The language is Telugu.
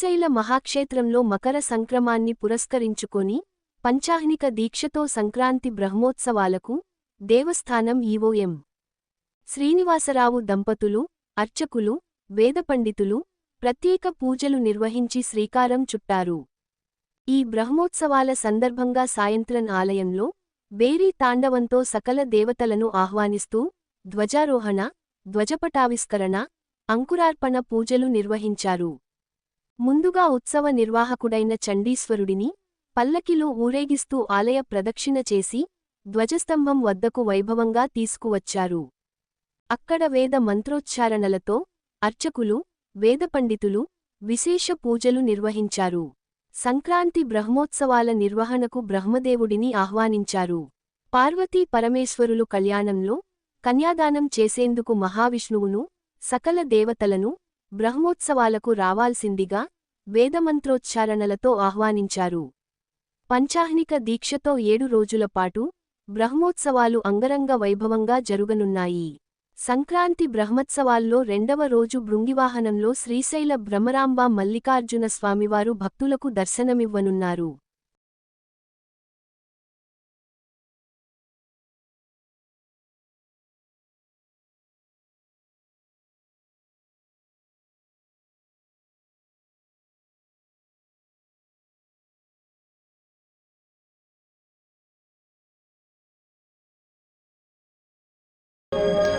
శ్రీశైల మహాక్షేత్రంలో మకర సంక్రమాన్ని పురస్కరించుకొని పంచాహ్నిక దీక్షతో సంక్రాంతి బ్రహ్మోత్సవాలకు దేవస్థానం ఈవోఎం. శ్రీనివాసరావు దంపతులు అర్చకులు వేదపండితులు ప్రత్యేక పూజలు నిర్వహించి శ్రీకారం చుట్టారు. ఈ బ్రహ్మోత్సవాల సందర్భంగా సాయంత్రం ఆలయంలో బేరీ తాండవంతో సకల దేవతలను ఆహ్వానిస్తూ ధ్వజారోహణ ధ్వజపటావిష్కరణ అంకురార్పణ పూజలు నిర్వహించారు. ముందుగా ఉత్సవ నిర్వాహకుడైన చండీశ్వరుడిని పల్లకిలో ఊరేగిస్తూ ఆలయ ప్రదక్షిణ చేసి ధ్వజస్తంభం వద్దకు వైభవంగా తీసుకువచ్చారు. అక్కడ వేద మంత్రోచ్చారణలతో అర్చకులు వేదపండితులు విశేష పూజలు నిర్వహించారు. సంక్రాంతి బ్రహ్మోత్సవాల నిర్వహణకు బ్రహ్మదేవుడిని ఆహ్వానించారు. పార్వతీ పరమేశ్వరులు కళ్యాణంలో కన్యాదానం చేసేందుకు మహావిష్ణువును సకల దేవతలను బ్రహ్మోత్సవాలకు రావాల్సిందిగా వేదమంత్రోచ్చారణలతో ఆహ్వానించారు. పంచాహ్నిక దీక్షతో ఏడు రోజులపాటు బ్రహ్మోత్సవాలు అంగరంగ వైభవంగా జరుగనున్నాయి. సంక్రాంతి బ్రహ్మోత్సవాల్లో రెండవ రోజు భృంగివాహనంలో శ్రీశైల భ్రమరాంబ మల్లికార్జున స్వామివారు భక్తులకు దర్శనమివ్వనున్నారు.